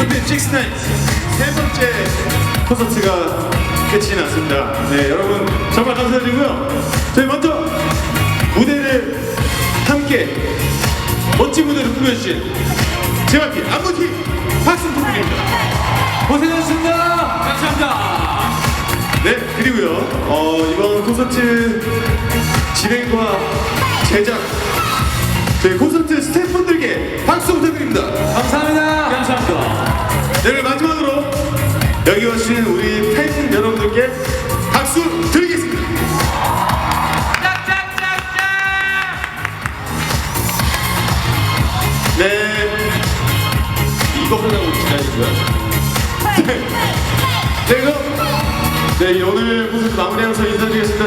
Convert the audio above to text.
스피드 식스나인 세 번째 콘서트가 끝이 났습니다. 네, 여러분 정말 감사드리고요. 저희 먼저 무대를 함께 멋진 무대를 꾸며주신 JYP 안무팀 부탁드립니다. 고생하셨습니다. 감사합니다. 네, 그리고요, 어, 이번 콘서트 진행과 제작, 네, 마지막으로 여기 오신 우리 팬 여러분들께 박수 드리겠습니다. 네, 이거 하려고 기다리고요. 네, 그럼 네, 오늘 콘서트 마무리하면서 인사드리겠습니다.